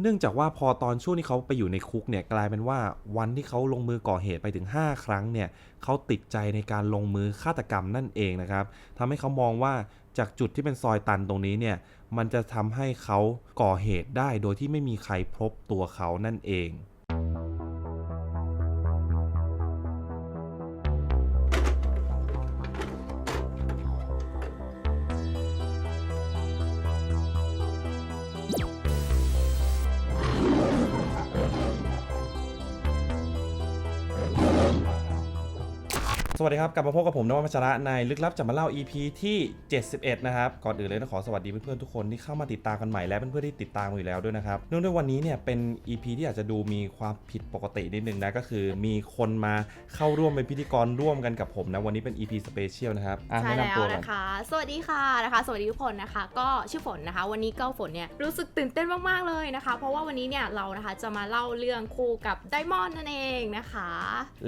เนื่องจากว่าพอตอนช่วงที่เขาไปอยู่ในคุกเนี่ยกลายเป็นว่าวันที่เขาลงมือก่อเหตุไปถึง 5 ครั้งเนี่ยเขาติดใจในการลงมือฆาตกรรมนั่นเองนะครับทำให้เขามองว่าจากจุดที่เป็นซอยตันตรงนี้เนี่ยมันจะทำให้เขาก่อเหตุได้โดยที่ไม่มีใครพบตัวเขานั่นเอง สวัสดีครับ กลับมาพบกับผมนวัชพัชระในลึกลับจะมาเล่า EP ที่ 71 นะครับ ก่อนอื่นเลยต้องขอสวัสดีเพื่อนๆทุกคนที่เข้ามาติดตามกันใหม่และเพื่อนๆที่ติดตามมาอยู่แล้วด้วยนะครับ เนื่องด้วยวันนี้เนี่ยเป็น EP ที่อาจจะดูมีความผิดปกตินิดนึงนะ ก็คือมีคนมาเข้าร่วมเป็นพิธีกรร่วมกันกับผมนะ วันนี้เป็น EP สเปเชียลนะครับอะใช่แนะแล้นำตัววก่อนนะคะ สวัสดีค่ะนะคะ สวัสดีทุกคนนะคะ ก็ชื่อฝนนะคะ วันนี้ก็ฝนเนี่ยรู้สึกตื่นเต้นมากๆเลยนะคะ เพราะว่าวันนี้เนี่ยเรานะคะจะมาเล่าเรื่องคู่กับไดมอนด์นั่นเองนะคะ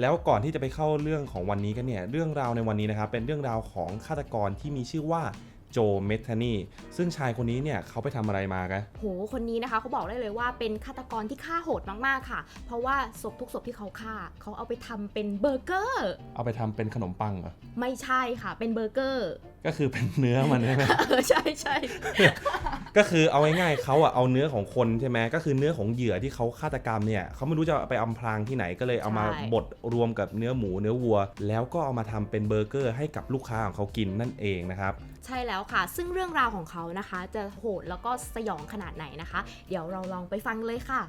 แล้วก่อนที่จะไปเข้าเรื่องของวันนี้กันเนี่ยเรื่องราวในวันนี้นะครับเป็นเรื่องราวของฆาตกรที่มีชื่อว่าโจเมทานีซึ่งชายคนนี้เนี่ยเขาไปทำอะไรมากันโห คนนี้นะคะเขาบอกได้เลยว่าเป็นฆาตกรที่ฆ่าโหดมากๆค่ะ เพราะว่าศพทุกศพที่เขาฆ่า เขาเอาไปทำเป็นเบอร์เกอร์ เอาไปทำเป็นขนมปังเหรอ ไม่ใช่ค่ะ เป็นเบอร์เกอร์ ก็คือเป็นเนื้อมันใช่ไหมเออใช่ใช่ก็คือเอาง่ายๆเขาอะเอาเนื้อของคนใช่ไหมก็คือเนื้อของเหยื่อที่เขาฆาตกรรมเนี่ยเขาไม่รู้จะเอาไปอำพรางที่ไหนก็เลยเอามาบดรวมกับเนื้อหมูเนื้อวัว แล้วก็เอามาทำเป็นเบอร์เกอร์ให้กับลูกค้าของเขากินนั่นเองนะครับใช่แล้วค่ะ ซึ่งเรื่องราวของเขานะคะ จะโหดแล้วก็สยองขนาดไหนนะคะ เดี๋ยวเราลองไปฟังเลยค่ะ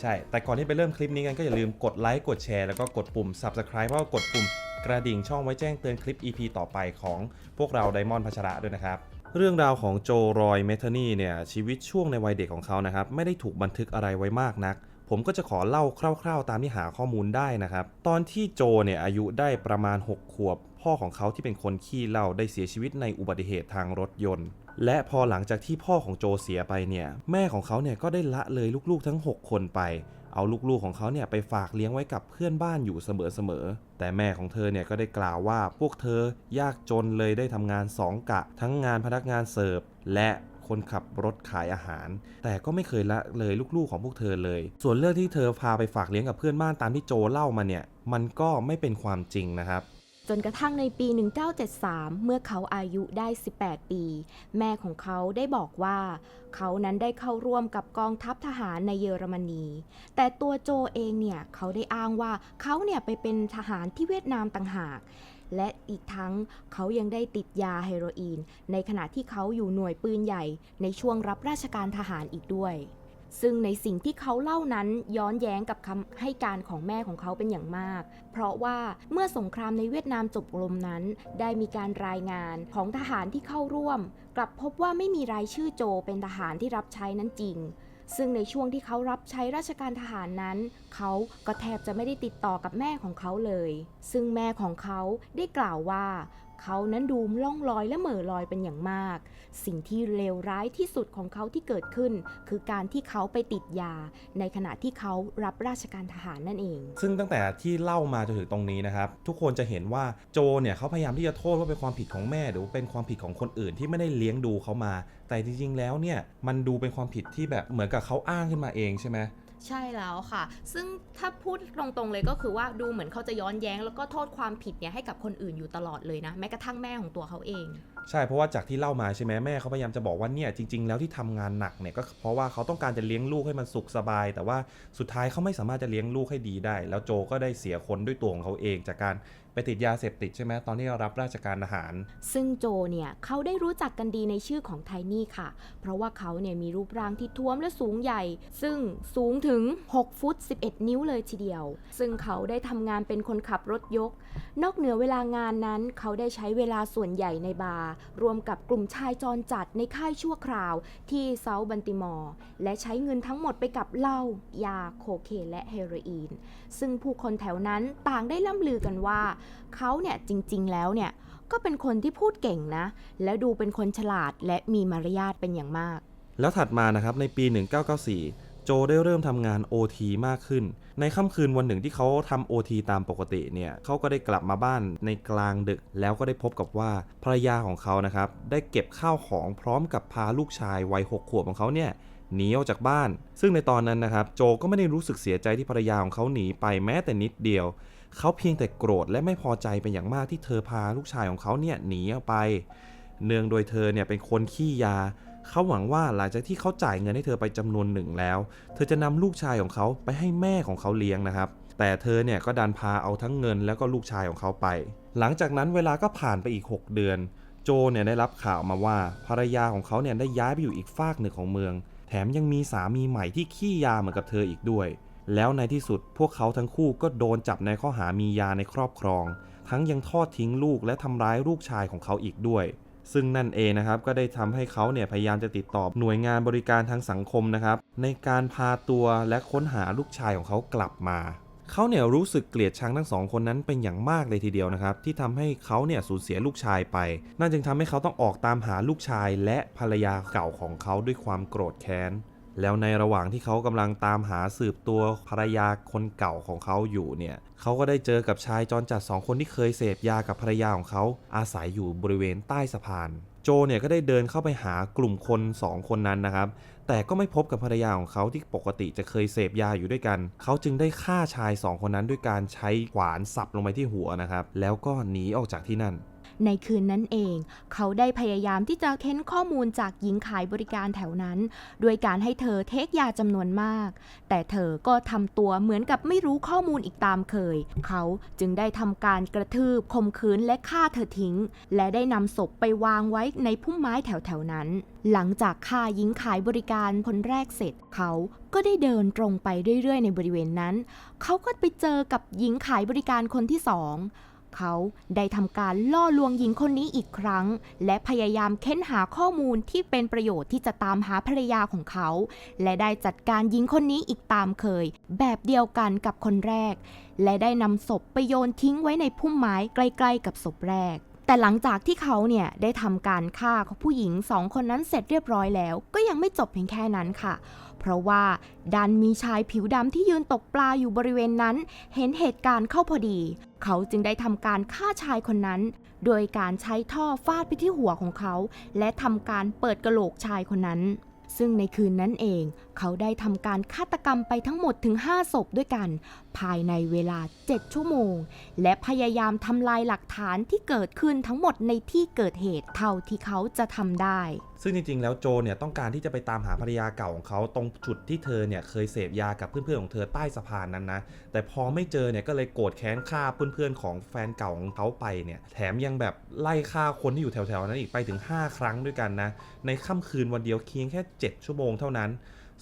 ใช่ แต่ก่อนที่ไปเริ่มคลิปนี้กันก็อย่าลืมกดไลค์ กดแชร์ แล้วก็กดปุ่ม subscribe เพราะว่ากดปุ่ม กระดิ่งช่องไว้แจ้งเตือนคลิป EP ต่อไปของพวกเราไดมอนด์พัชระด้วยนะครับ เรื่องราวของโจรอยเมทานีเนี่ยชีวิตช่วงในวัยเด็กของเขานะครับไม่ได้ถูกบันทึกอะไรไว้มากนัก ผมก็จะขอเล่าคร่าวๆ ตามที่หาข้อมูลได้นะครับ ตอนที่โจเนี่ยอายุได้ประมาณ 6 ขวบ พ่อของเขาที่เป็นคนขี้เหล้าได้เสียชีวิตในอุบัติเหตุทางรถยนต์ และพอหลังจากที่พ่อของโจเสียไปเนี่ยแม่ของเขาเนี่ยก็ได้ละเลยลูกๆทั้ง 6 คนไป เอาลูกๆของเขาเนี่ยไปฝากเลี้ยงไว้กับเพื่อนบ้านอยู่เสมอๆ แต่แม่ของเธอเนี่ยก็ได้กล่าวว่าพวกเธอยากจนเลยได้ทำงานสองกะ ทั้งงานพนักงานเสิร์ฟและคนขับรถขายอาหาร แต่ก็ไม่เคยละเลยลูกๆของพวกเธอเลย ส่วนเรื่องที่เธอพาไปฝากเลี้ยงกับเพื่อนบ้านตามที่โจเล่ามาเนี่ย มันก็ไม่เป็นความจริงนะครับ จนกระทั่งในปี 1973 เมื่อเขาอายุได้ 18 ปี แม่ของเขาได้บอกว่า เขานั้นได้เข้าร่วมกับกองทัพทหารในเยอรมนี แต่ตัวโจเองเนี่ย เขาได้อ้างว่าเขาเนี่ยไปเป็นทหารที่เวียดนามต่างหาก และอีกทั้งเขายังได้ติดยาเฮโรอีน ในขณะที่เขาอยู่หน่วยปืนใหญ่ในช่วงรับราชการทหารอีกด้วย ซึ่งในสิ่งที่เขาเล่านั้นย้อนแย้งกับคำให้การของแม่ของเขาเป็นอย่างมาก เพราะว่าเมื่อสงครามในเวียดนามจบลงนั้น ได้มีการรายงานของทหารที่เข้าร่วม กลับพบว่าไม่มีรายชื่อโจเป็นทหารที่รับใช้นั้นจริงซึ่งในช่วงที่เขารับใช้ราชการทหารนั้น เขาก็แทบจะไม่ได้ติดต่อกับแม่ของเขาเลย ซึ่งแม่ของเขาได้กล่าวว่า เขานั้นดูล่องลอยและเหม่อลอยเป็นอย่างมาก สิ่งที่เลวร้ายที่สุดของเขาที่เกิดขึ้น คือการที่เขาไปติดยา ในขณะที่เขารับราชการทหารนั่นเอง ซึ่งตั้งแต่ที่เล่ามาจนถึงตรงนี้นะครับ ทุกคนจะเห็นว่าโจเนี่ยเขาพยายามที่จะโทษว่าเป็นความผิดของแม่ หรือเป็นความผิดของคนอื่นที่ไม่ได้เลี้ยงดูเขามา แต่จริงๆแล้วเนี่ยมันดูเป็นความผิดที่แบบเหมือนกับเขาอ้างขึ้นมาเองใช่ไหม ใช่แล้วค่ะ ซึ่งถ้าพูดตรงๆเลยก็คือว่าดูเหมือนเขาจะย้อนแย้ง แล้วก็โทษความผิดเนี่ยให้กับคนอื่นอยู่ตลอดเลยนะ แม้กระทั่งแม่ของตัวเขาเอง ใช่เพราะว่าจากที่เล่ามาใช่ไหมแม่เขาพยายามจะบอกว่าเนี่ยจริง ๆ แล้วที่ทำงานหนักเนี่ยก็เพราะว่าเขาต้องการจะเลี้ยงลูกให้มันสุขสบาย แต่ว่าสุดท้ายเขาไม่สามารถจะเลี้ยงลูกให้ดีได้ แล้วโจก็ได้เสียคนด้วยตัวของเขาเองจากการ ไปติดยาเสพติดใช่ไหมตอนที่รับราชการทหาร ซึ่งโจเนี่ยเขาได้รู้จักกันดีในชื่อของไทนี่ค่ะ เพราะว่าเขาเนี่ยมีรูปร่างที่ท้วมและสูงใหญ่ ซึ่งสูงถึง 6 ฟุต 11 นิ้วเลยทีเดียว ซึ่งเขาได้ทำงานเป็นคนขับรถยก นอกเหนือเวลางานนั้น เขาได้ใช้เวลาส่วนใหญ่ในบาร์รวมกับกลุ่มชายจรจัดในค่ายชั่วคราวที่เซาบันติมอร์และใช้เงินทั้งหมดไปกับเหล้ายาโคเคนและเฮโรอีน ซึ่งผู้คนแถวนั้นต่างได้ล่ำลือกันว่าเขาเนี่ยจริงๆแล้วเนี่ยก็เป็นคนที่พูดเก่งนะ แล้วดูเป็นคนฉลาดและมีมารยาทเป็นอย่างมาก แล้วถัดมานะครับในปี 1994 โจได้เริ่มทำงาน OT มากขึ้น ในค่ำคืนวันหนึ่งที่เขาทำ OT ตามปกติเนี่ยเขาก็ได้กลับมาบ้านในกลางดึก แล้วก็ได้พบกับว่าภรรยาของเขานะครับได้เก็บข้าวของพร้อมกับพาลูกชายวัย6ขวบของเขาเนี่ยหนีออกจากบ้าน ซึ่งในตอนนั้นนะครับ โจก็ไม่ได้รู้สึกเสียใจที่ภรรยาของเขาหนีไปแม้แต่นิดเดียว เขาเพียงแต่โกรธและไม่พอใจเป็นอย่างมากที่เธอพาลูกชายของเขาเนี่ยหนีออกไป เนื่องโดยเธอเนี่ยเป็นคนขี้ยา เขาหวังว่าหลังจากที่เขาจ่ายเงินให้เธอไปจำนวนหนึ่งแล้ว เธอจะนำลูกชายของเขาไปให้แม่ของเขาเลี้ยงนะครับ แต่เธอเนี่ยก็ดันพาเอาทั้งเงินแล้วก็ลูกชายของเขาไป หลังจากนั้นเวลาก็ผ่านไปอีก 6 เดือน โจเนี่ยได้รับข่าวมาว่าภรรยาของเขาเนี่ยได้ย้ายไปอยู่อีกฟากหนึ่งของเมือง แถมยังมีสามีใหม่ที่ขี้ยาเหมือนกับเธออีกด้วย แล้วในที่สุดพวกเขาทั้งคู่ก็โดนจับในข้อหามียาในครอบครอง ทั้งยังทอดทิ้งลูกและทำร้ายลูกชายของเขาอีกด้วย ซึ่งนั่นเองนะครับก็ได้ทำให้เขาเนี่ยพยายามจะติดต่อหน่วยงานบริการทางสังคมนะครับ ในการพาตัวและค้นหาลูกชายของเขากลับมาเขาเนี่ยรู้สึกเกลียดชังทั้งสองคนนั้นเป็นอย่างมากเลยทีเดียวนะครับ ที่ทำให้เขาเนี่ยสูญเสียลูกชายไป นั่นจึงทำให้เขาต้องออกตามหาลูกชายและภรรยาเก่าของเขาด้วยความโกรธแค้น แล้วในระหว่างที่เขากำลังตามหาสืบตัวภรรยาคนเก่าของเขาอยู่เนี่ยเขาก็ได้เจอกับชายจรจัดสองคนที่เคยเสพยากับภรรยาของเขาอาศัยอยู่บริเวณใต้สะพาน โจเนี่ยก็ได้เดินเข้าไปหากลุ่มคนสองคนนั้นนะครับ แต่ก็ไม่พบกับภรรยาของเขาที่ปกติจะเคยเสพยาอยู่ด้วยกัน เขาจึงได้ฆ่าชายสองคนนั้นด้วยการใช้ขวานสับลงไปที่หัวนะครับ แล้วก็หนีออกจากที่นั่น ในคืนนั้นเอง เขาได้พยายามที่จะเค้นข้อมูลจากหญิงขายบริการแถวนั้นด้วยการให้เธอเทคยาจำนวนมาก แต่เธอก็ทำตัวเหมือนกับไม่รู้ข้อมูลอีกตามเคย เขาจึงได้ทำการกระทืบข่มขืนและฆ่าเธอทิ้ง และได้นำศพไปวางไว้ในพุ่มไม้แถวๆนั้น หลังจากฆ่าหญิงขายบริการคนแรกเสร็จ เขาก็ได้เดินตรงไปเรื่อยๆ ในบริเวณนั้น เขาก็ไปเจอกับหญิงขายบริการคนที่สอง เขาได้ทำการล่อลวงหญิงคนนี้อีกครั้ง และพยายามเค้นหาข้อมูลที่เป็นประโยชน์ที่จะตามหาภรรยาของเขา และได้จัดการหญิงคนนี้อีกตามเคย แบบเดียวกันกับคนแรก และได้นำศพไปโยนทิ้งไว้ในพุ่มไม้ใกล้ ๆ กับศพแรก แต่หลังจากที่เขาเนี่ยได้ทำการฆ่าของผู้หญิงสองคนนั้นเสร็จเรียบร้อยแล้ว ก็ยังไม่จบเพียงแค่นั้นค่ะ เพราะว่าดันมีชายผิวดำที่ยืนตกปลาอยู่บริเวณนั้น เห็นเหตุการณ์เข้าพอดี เขาจึงได้ทำการฆ่าชายคนนั้น โดยการใช้ท่อฟาดไปที่หัวของเขา และทำการเปิดกระโหลกชายคนนั้นซึ่งในคืนนั้นเอง เขาได้ทำการฆาตกรรมไปทั้งหมดถึง 5 ศพด้วยกันภายในเวลา 7 ชั่วโมง และพยายามทำลายหลักฐานที่เกิดขึ้นทั้งหมดในที่เกิดเหตุเท่าที่เขาจะทำได้ ซึ่งจริงๆ แล้วโจเนี่ยต้องการที่จะไปตามหาภรรยาเก่าของเขาตรงจุดที่เธอเนี่ยเคยเสพยากับเพื่อนๆของเธอใต้สะพานนั้นนะ แต่พอไม่เจอเนี่ยก็เลยโกรธแค้นฆ่าเพื่อนๆของแฟนเก่าของเขาไปเนี่ยแถมยังแบบไล่ฆ่าคนที่อยู่แถวๆนั้นอีกไปถึง 5 ครั้งด้วยกันนะในค่ำคืนวันเดียวเพียงแค่ 7 ชั่วโมงเท่านั้น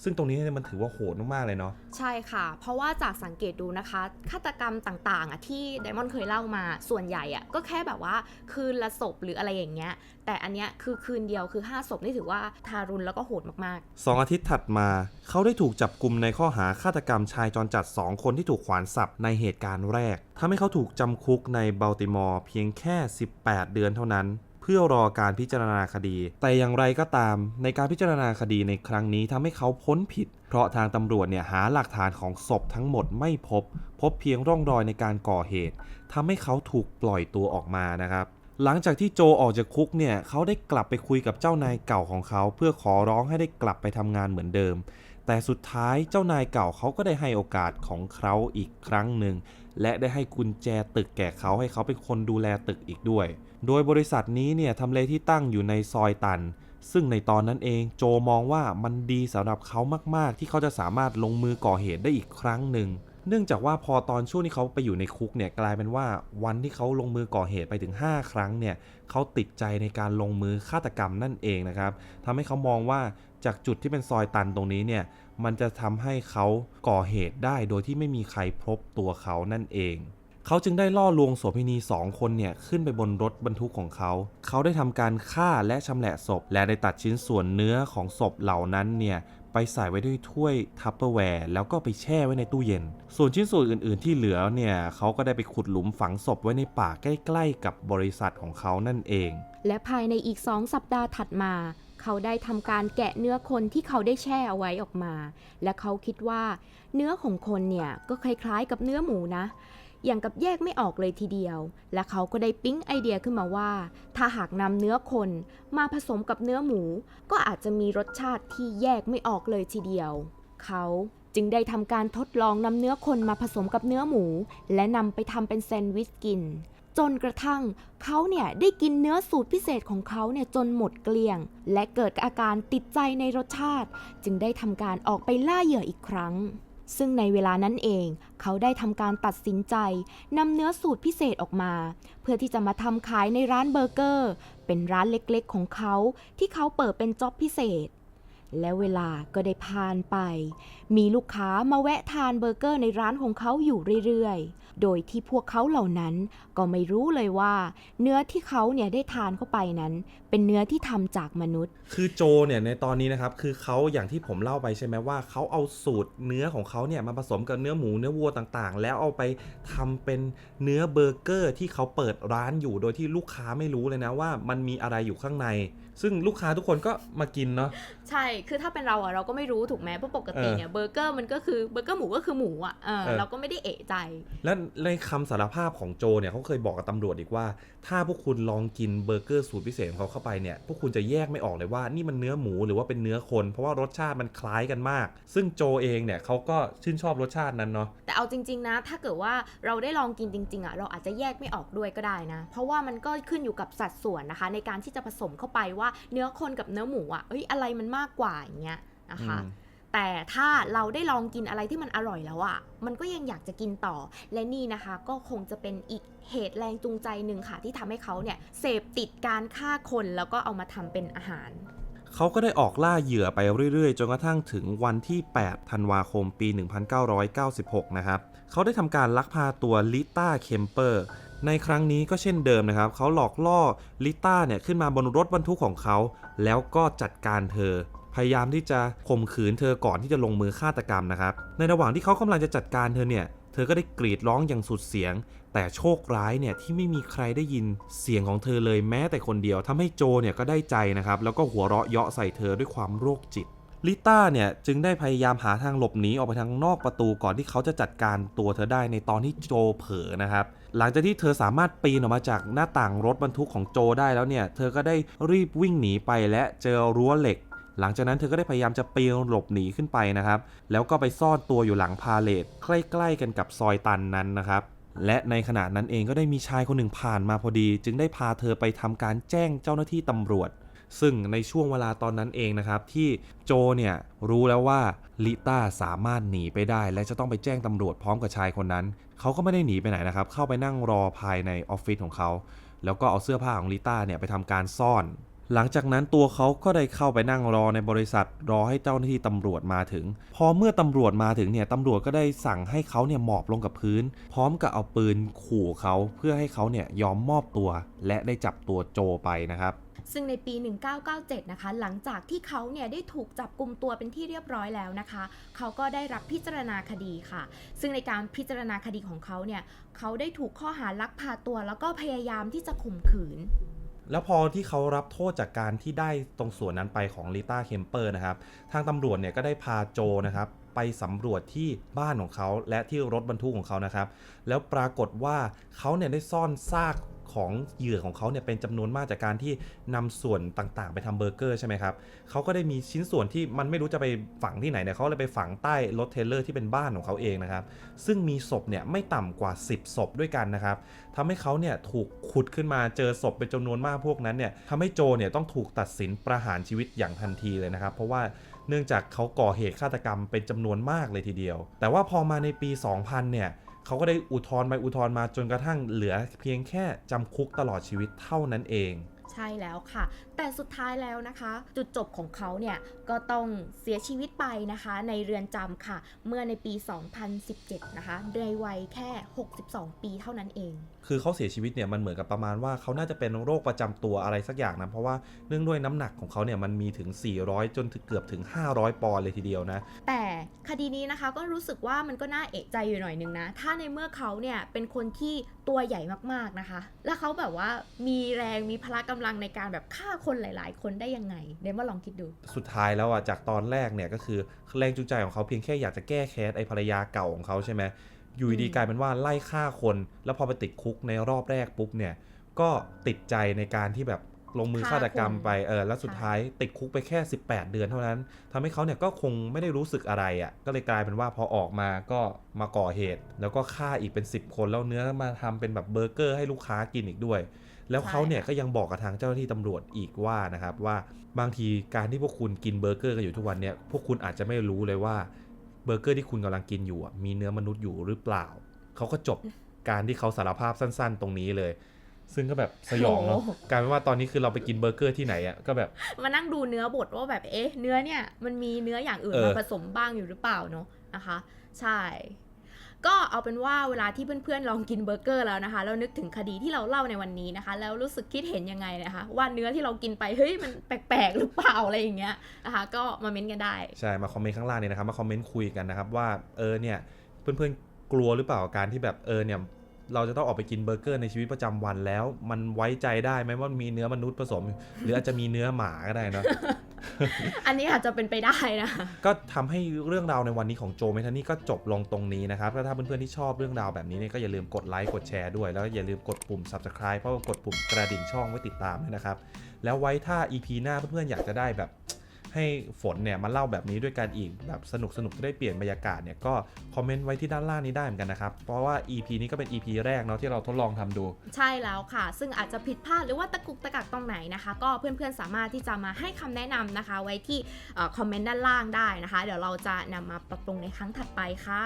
ซึ่งตรงนี้เนี่ยมันถือว่าโหดมากๆเลยเนาะใช่ค่ะ เพราะว่าจากสังเกตดูนะคะ ฆาตกรรมต่างๆอะที่ไดมอนด์เคยเล่ามาส่วนใหญ่อะก็แค่แบบว่าคืนละศพหรืออะไรอย่างเงี้ย แต่อันเนี้ยคือคืนเดียวคือ 5 ศพนี่ถือว่าทารุณแล้วก็โหดมากสองอาทิตย์ถัดมา เขาได้ถูกจับกลุ่มในข้อหาฆาตกรรมชายจรจัด 2 คนที่ถูกขวานสับในเหตุการณ์แรกทำให้เขาถูกจำคุกในบัลติมอร์เพียงแค่ 18 เดือนเท่านั้นเพื่อรอการพิจารณาคดี แต่อย่างไรก็ตาม ในการพิจารณาคดีในครั้งนี้ทำให้เขาพ้นผิด เพราะทางตำรวจเนี่ยหาหลักฐานของศพทั้งหมดไม่พบ พบเพียงร่องรอยในการก่อเหตุทำให้เขาถูกปล่อยตัวออกมานะครับหลังจากที่โจออกจากคุกเนี่ยเขาได้กลับไปคุยกับเจ้านายเก่าของเขา เพื่อขอร้องให้ได้กลับไปทำงานเหมือนเดิม แต่สุดท้ายเจ้านายเก่าเขาก็ได้ให้โอกาสของเขาอีกครั้งหนึ่งและได้ให้กุญแจตึกแก่เขาให้เขาเป็นคนดูแลตึกอีกด้วย โดยบริษัทนี้เนี่ยทำเลที่ตั้งอยู่ในซอยตัน ซึ่งในตอนนั้นเองโจมองว่ามันดีสำหรับเขามากๆ ที่เขาจะสามารถลงมือก่อเหตุได้อีกครั้งหนึ่ง เนื่องจากว่าพอตอนช่วงที่เขาไปอยู่ในคุกเนี่ยกลายเป็นว่าวันที่เขาลงมือก่อเหตุไปถึง 5 ครั้งเนี่ยเขาติดใจในการลงมือฆาตกรรมนั่นเองนะครับทำให้เขามองว่าจากจุดที่เป็นซอยตันตรงนี้เนี่ยมันจะทำให้เขาก่อเหตุได้โดยที่ไม่มีใครพบตัวเขานั่นเอง เขาจึงได้ล่อลวงโสเภณีสองคนเนี่ยขึ้นไปบนรถบรรทุกของเขา เขาได้ทำการฆ่าและชำแหละศพ และได้ตัดชิ้นส่วนเนื้อของศพเหล่านั้นเนี่ยไปใส่ไว้ด้วยถ้วยทัพเปอร์แวร์แล้วก็ไปแช่ไว้ในตู้เย็น ส่วนชิ้นส่วนอื่น ๆ ที่เหลือเนี่ยเขาก็ได้ไปขุดหลุมฝังศพไว้ในป่าใกล้ ๆ กับบริษัทของเขานั่นเอง และภายในอีก2สัปดาห์ถัดมา เขาได้ทำการแกะเนื้อคนที่เขาได้แช่เอาไว้ออกมา และเขาคิดว่า เนื้อของคนเนี่ยก็คล้าย ๆ กับเนื้อหมูนะ อย่างกับแยกไม่ออกเลยทีเดียว และเขาก็ได้ปิ๊งไอเดียขึ้นมาว่า ถ้าหากนำเนื้อคนมาผสมกับเนื้อหมู ก็อาจจะมีรสชาติที่แยกไม่ออกเลยทีเดียว เขาจึงได้ทำการทดลองนำเนื้อคนมาผสมกับเนื้อหมู และนำไปทำเป็นแซนด์วิชกิน จนกระทั่งเขาเนี่ยได้กินเนื้อสูตรพิเศษของเขาเนี่ยจนหมดเกลี้ยง และเกิดอาการติดใจในรสชาติ จึงได้ทำการออกไปล่าเหยื่ออีกครั้ง ซึ่งในเวลานั้นเองเขาได้ทำการตัดสินใจนำเนื้อสูตรพิเศษออกมา เพื่อที่จะมาทำขายในร้านเบอร์เกอร์ เป็นร้านเล็กๆของเขาที่เขาเปิดเป็นจ็อบพิเศษ และเวลาก็ได้ผ่านไป มีลูกค้ามาแวะทานเบอร์เกอร์ในร้านของเขาอยู่เรื่อยๆ โดยที่พวกเขาเหล่านั้นก็ไม่รู้เลยว่า เนื้อที่เขาเนี่ยได้ทานเข้าไปนั้น เป็นเนื้อที่ทำจากมนุษย์ คือโจเนี่ยในตอนนี้นะครับคือเขาอย่างที่ผมเล่าไปใช่ไหมว่าเขาเอาสูตรเนื้อของเขาเนี่ยมาผสมกับเนื้อหมูเนื้อวัวต่างๆ แล้วเอาไปทำเป็นเนื้อเบอร์เกอร์ที่เขาเปิดร้านอยู่ โดยที่ลูกค้าไม่รู้เลยนะว่ามันมีอะไรอยู่ข้างใน ซึ่งลูกค้าทุกคนก็มากินเนาะใช่ คือถ้าเป็นเราอะเราก็ไม่รู้ถูกไหมเพราะปกติเนี่ยเบอร์เกอร์มันก็คือเบอร์เกอร์หมูก็คือหมูอะเออเออเราก็ไม่ได้เอะใจ และในคำสารภาพของโจเนี่ยเขาเคยบอกกับตำรวจอีกว่า ถ้าพวกคุณลองกินเบอร์เกอร์สูตรพิเศษของเขาเข้าไปเนี่ยพวกคุณจะแยกไม่ออกเลยว่านี่มันเนื้อหมูหรือว่าเป็นเนื้อคน เพราะว่ารสชาติมันคล้ายกันมาก ซึ่งโจเองเนี่ยเขาก็ชื่นชอบรสชาตินั้นเนาะแต่เอาจริง ๆนะ ถ้าเกิดว่าเราได้ลองกินจริงๆอะเราอาจจะแยกไม่ออกด้วยก็ได้นะ เพราะว่ามันก็ขึ้นอยู่กับสัดส่วนนะคะ ในการที่จะผสมเข้าไปว่าเนื้อคนกับเนื้อหมูอะเอ้ยอะไรมันมากกว่าอย่างเงี้ยนะคะอืมแต่ถ้าเราได้ลองกินอะไรที่มันอร่อยแล้วอะมันก็ยังอยากจะกินต่อ และนี่นะคะก็คงจะเป็นอีกเหตุแรงจูงใจหนึ่งค่ะ ที่ทำให้เขาเนี่ยเสพติดการฆ่าคนแล้วก็เอามาทำเป็นอาหาร เขาก็ได้ออกล่าเหยื่อไปเรื่อยๆ จนกระทั่งถึงวันที่ 8 ธันวาคมปี 1996 นะครับ เขาได้ทำการลักพาตัวลิต้าเคมเปอร์ ในครั้งนี้ก็เช่นเดิมนะครับ เขาหลอกล่อลิต้าเนี่ยขึ้นมาบนรถบรรทุกของเขา แล้วก็จัดการเธอ พยายามที่จะข่มขืนเธอก่อนที่จะลงมือฆาตกรรมนะครับ ในระหว่างที่เขากำลังจะจัดการเธอเนี่ย เธอก็ได้กรีดร้องอย่างสุดเสียง แต่โชคร้ายเนี่ยที่ไม่มีใครได้ยินเสียงของเธอเลยแม้แต่คนเดียวทำให้โจเนี่ยก็ได้ใจนะครับ แล้วก็หัวเราะเยาะใส่เธอด้วยความโรคจิตลิต้าเนี่ยจึงได้พยายามหาทางหลบหนีออกไปทางนอกประตูก่อนที่เขาจะจัดการตัวเธอได้ในตอนที่โจเผลอนะครับ หลังจากที่เธอสามารถปีนออกมาจากหน้าต่างรถบรรทุกของโจได้แล้วเนี่ย เธอก็ได้รีบวิ่งหนีไปและเจอรั้วเหล็ก หลังจากนั้นเธอก็ได้พยายามจะปีนหลบหนีขึ้นไปนะครับ แล้วก็ไปซ่อนตัวอยู่หลังพาเลทใกล้ๆกันกับซอยตันนั้นนะครับและในขณะนั้นเองก็ได้มีชายคนหนึ่งผ่านมาพอดี จึงได้พาเธอไปทำการแจ้งเจ้าหน้าที่ตำรวจ ซึ่งในช่วงเวลาตอนนั้นเองนะครับ ที่โจเนี่ยรู้แล้วว่าลิต้าสามารถหนีไปได้ และจะต้องไปแจ้งตำรวจพร้อมกับชายคนนั้น เขาก็ไม่ได้หนีไปไหนนะครับ เข้าไปนั่งรอภายในออฟฟิศของเขา แล้วก็เอาเสื้อผ้าของลิต้าเนี่ยไปทำการซ่อน หลังจากนั้นตัวเขาก็ได้เข้าไปนั่งรอในบริษัท รอให้เจ้าหน้าที่ตำรวจมาถึง พอเมื่อตำรวจมาถึงเนี่ยตำรวจก็ได้สั่งให้เขาเนี่ยหมอบลงกับพื้น พร้อมกับเอาปืนขู่เขาเพื่อให้เขาเนี่ยยอมมอบตัว และได้จับตัวโจไปนะครับ ซึ่งในปี 1997 นะคะ หลังจากที่เขาเนี่ยได้ถูกจับกลุ่มตัวเป็นที่เรียบร้อยแล้วนะคะ เขาก็ได้รับพิจารณาคดีค่ะ ซึ่งในการพิจารณาคดีของเขาเนี่ย เขาได้ถูกข้อหาลักพาตัว แล้วก็พยายามที่จะข่มขืน แล้วพอที่เขารับโทษจากการที่ได้ตรงส่วนนั้นไปของลิต้าเคมเปอร์นะครับ ทางตำรวจเนี่ยก็ได้พาโจนะครับไปสำรวจที่บ้านของเขาและที่รถบรรทุกของเขานะครับ แล้วปรากฏว่าเขาเนี่ยได้ซ่อนซาก ของเหยื่อของเขาเนี่ยเป็นจำนวนมากจากการที่นำส่วนต่างๆ ไปทำเบอร์เกอร์ใช่ไหมครับเขาก็ได้มีชิ้นส่วนที่มันไม่รู้จะไปฝังที่ไหนเนี่ยเขาเลยไปฝังใต้รถเทรลเลอร์ที่เป็นบ้านของเขาเองนะครับ ซึ่งมีศพเนี่ยไม่ต่ำกว่า 10ศพด้วยกันนะครับทำให้เขาเนี่ยถูกขุดขึ้นมาเจอศพเป็นจำนวนมากพวกนั้นเนี่ยทำให้โจเนี่ยต้องถูกตัดสินประหารชีวิตอย่างทันทีเลยนะครับ เพราะว่าเนื่องจากเขาก่อเหตุฆาตกรรมเป็นจำนวนมากเลยทีเดียว แต่ว่าพอมาในปี 2000 เนี่ย เขาก็ได้อุทธรณ์ไปอุทธรณ์มาจนกระทั่งเหลือเพียงแค่จำคุกตลอดชีวิตเท่านั้นเองใช่แล้วค่ะ แต่สุดท้ายแล้วนะคะ จุดจบของเขาเนี่ย ก็ต้องเสียชีวิตไปนะคะ ในเรือนจำค่ะ เมื่อในปี 2017 นะคะโดยวัยแค่ 62 ปีเท่านั้นเอง คือเขาเสียชีวิตเนี่ยมันเหมือนกับประมาณว่าเขาน่าจะเป็นโรคประจำตัวอะไรสักอย่างนะเพราะว่าเนื่องด้วยน้ำหนักของเขาเนี่ยมันมีถึง 400 จนถึงเกือบถึง 500 ปอนด์เลยทีเดียวนะ แต่คดีนี้นะคะก็รู้สึกว่ามันก็น่าเอะใจอยู่หน่อยนึงนะ ถ้าในเมื่อเขาเนี่ยเป็นคนที่ตัวใหญ่มากๆนะคะ แล้วเขาแบบว่ามีแรงมีพละกำลังในการแบบฆ่าคนหลาย ๆ คนได้ยังไงเดมว่าลองคิดดู สุดท้ายแล้วอะจากตอนแรกเนี่ยก็คือแรงจูงใจของเขาเพียงแค่อยากจะแก้แค้นไอ้ภรรยาเก่าของเขาใช่ไหม อยู่ดีอืมๆกลายเป็นว่าไล่ฆ่าคน แล้วพอไปติดคุกในรอบแรกปุ๊บเนี่ย ก็ติดใจในการที่แบบลงมือฆาตกรรมไปเออแล้วสุดท้ายติดคุกไปแค่ 18 เดือนเท่านั้นทำให้เขาเนี่ยก็คงไม่ได้รู้สึกอะไรอะ่ะ ก็เลยกลายเป็นว่าพอออกมาก็มาก่อเหตุ แล้วก็ฆ่าอีกเป็น 10 คนแล้วเนื้อมาทำเป็นแบบเบอร์เกอร์ให้ลูกค้ากินอีกด้วย แล้วเขาเนี่ยใช่ค่ะก็ยังบอกกับทางเจ้าหน้าที่ตำรวจอีกว่านะครับว่าบางทีการที่พวกคุณกินเบอร์เกอร์กันอยู่ทุกวันเนี่ยพวกคุณอาจจะไม่รู้เลยว่า เบอร์เกอร์ที่คุณกำลังกินอยู่อะมีเนื้อมนุษย์อยู่หรือเปล่า เขาก็จบการที่เขาสารภาพสั้น ๆ ตรงนี้เลย ซึ่งก็แบบสยองเนาะโอ้โหกลายเป็นว่าตอนนี้คือเราไปกินเบอร์เกอร์ที่ไหนอะก็แบบมานั่งดูเนื้อบดว่าแบบเอ๊ะเนื้อเนี่ยมันมีเนื้ออย่างอื่นเออมาผสมบ้างอยู่หรือเปล่าเนาะนะคะ ใช่ ก็เอาเป็นว่าเวลาที่เพื่อนๆลองกินเบอร์เกอร์แล้วนะคะแล้วนึกถึงคดีที่เราเล่าในวันนี้นะคะ แล้วรู้สึกคิดเห็นยังไงนะคะ ว่าเนื้อที่เรากินไปเฮ้ยมันแปลกๆหรือเปล่าอะไรอย่างเงี้ยนะคะ ก็มาเม้นต์กันได้ใช่มาคอมเมนต์ข้างล่างเนี่ยนะครับมาคอมเมนต์คุยกันนะครับว่าเออเนี่ยเพื่อนๆกลัวหรือเปล่าการที่แบบเออเนี่ย เราจะต้องออกไปกินเบอร์เกอร์ในชีวิตประจำวันแล้ว มันไว้ใจได้ไหมว่ามีเนื้อมนุษย์ผสม หรืออาจจะมีเนื้อหมาก็ได้เนาะอันนี้อาจจะเป็นไปได้นะ ก็ทำให้เรื่องราวในวันนี้ของโจเมทานี่ก็จบลงตรงนี้นะครับแล้วถ้าเพื่อนๆที่ชอบเรื่องราวแบบนี้เนี่ยก็อย่าลืมกดไลค์กดแชร์ด้วย แล้วอย่าลืมกดปุ่ม subscribe เพราะว่ากดปุ่มกระดิ่งช่องไว้ติดตามด้วยนะครับแล้วไว้ถ้า EP หน้าเพื่อนๆอยากจะได้แบบ ให้ฝนเนี่ยมาเล่าแบบนี้ด้วยกันอีกแบบสนุกสนุกๆจะได้เปลี่ยนบรรยากาศเนี่ยก็คอมเมนต์ไว้ที่ด้านล่างนี้ได้เหมือนกันนะครับ เพราะว่า EP นี้ก็เป็น EP แรกเนาะที่เราทดลองทำดู ใช่แล้วค่ะ ซึ่งอาจจะผิดพลาดหรือว่าตะกุกตะกักตรงไหนนะคะ ก็เพื่อนๆสามารถที่จะมาให้คำแนะนำนะคะ ไว้ที่เอ่อคอมเมนต์ด้านล่างได้นะคะ เดี๋ยวเราจะนำมาปรับปรุงในครั้งถัดไปค่ะ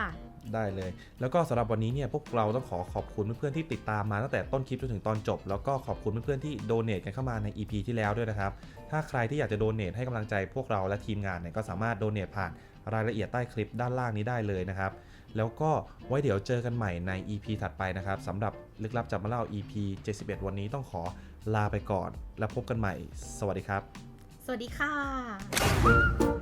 ได้เลย แล้วก็สำหรับวันนี้เนี่ยพวกเราต้องขอขอบคุณเพื่อนๆที่ติดตามมาตั้งแต่ต้นคลิปจนถึงตอนจบ แล้วก็ขอบคุณเพื่อนๆที่โดเน a กันเข้ามาใน EP ที่แล้วด้วยนะครับ ถ้าใครที่อยากจะโดเน a ให้กำลังใจพวกเราและทีมงานเนี่ยก็สามารถโดเน a ผ่านรายละเอียดใต้คลิปด้านล่างนี้ได้เลยนะครับ แล้วก็ไว้เดี๋ยวเจอกันใหม่ใน EP ถัดไปนะครับสำหรับลึกลับจับมาเล่า EP 71 วันนี้ต้องขอลาไปก่อน แล้วพบกันใหม่ สวัสดีครับ สวัสดีค่ะ